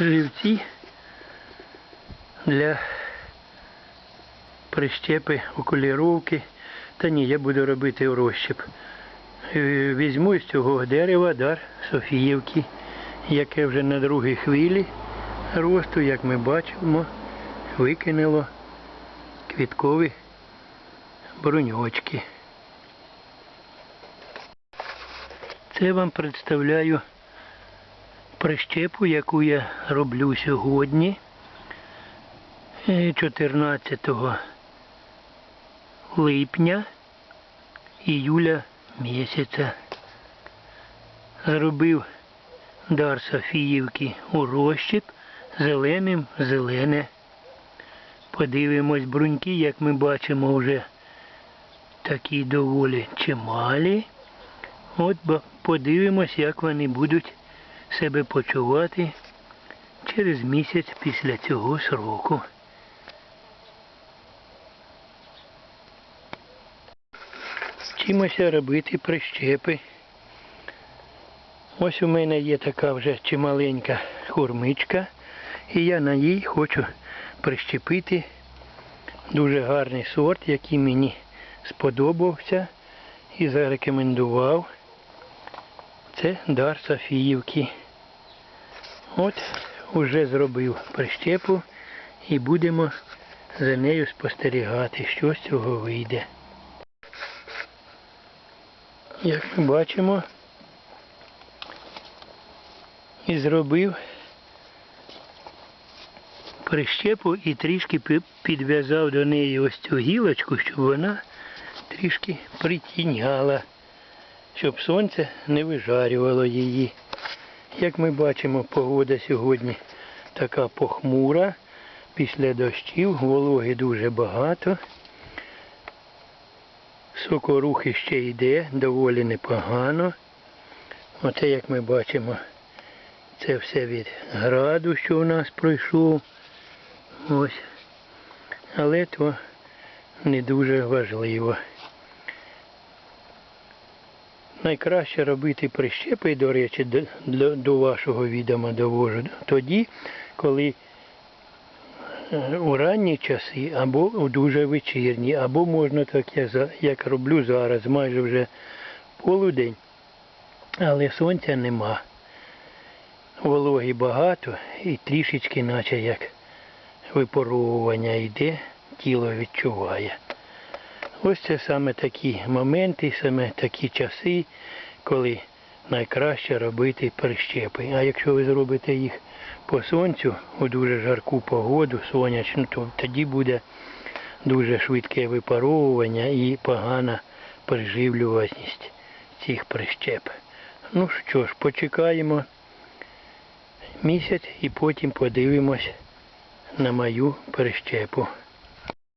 живці для прищепи окуліровки. Та ні, я буду робити розщеп. Е, Візьму з цього дерева дар Софіївки, яке вже на другій хвилі росту, як ми бачимо, викинуло квіткові бруньочки. Це вам представляю прищепу, яку я роблю сьогодні, е, 14 липня іюля місяця. Зробив дар Софіївки у розщеп зеленим зелене. Подивимось бруньки, як ми бачимо, вже такі доволі чималі. От подивимось, як вони будуть себе почувати через місяць після цього сроку. Вчимося робити прищепи. Ось у мене є така вже чималенька хурмичка, і я на їй хочу прищепити дуже гарний сорт, який мені сподобався і зарекомендував. Це дар Софіївки. От уже зробив прищепу і будемо за нею спостерігати, що з цього вийде. Як ми бачимо, і зробив прищепу і трішки підв'язав до неї ось цю гілочку, щоб вона трішки притіняла, щоб сонце не вижарювало її. Як ми бачимо, погода сьогодні така похмура, після дощів, вологи дуже багато. Сокорух ще йде, доволі непогано. Оце, як ми бачимо, це все від граду, що у нас пройшов. Ось. Але то не дуже важливо. Найкраще робити прищепи, до речі, до, до, вашого відома довожу, тоді, коли е, у ранні часи або у дуже вечірні, або можна так, я за- як роблю зараз, майже вже полудень, але сонця нема. Вологи багато і трішечки, наче як випаровування йде, тіло відчуває. Ось це саме такі моменти, саме такі часи, коли найкраще робити прищепи. А якщо ви зробите їх по сонцю у дуже жарку погоду, сонячну, то тоді буде дуже швидке випаровування і погана приживлюваність цих прищеп. Ну що ж, почекаємо місяць і потім подивимось на мою прищепу.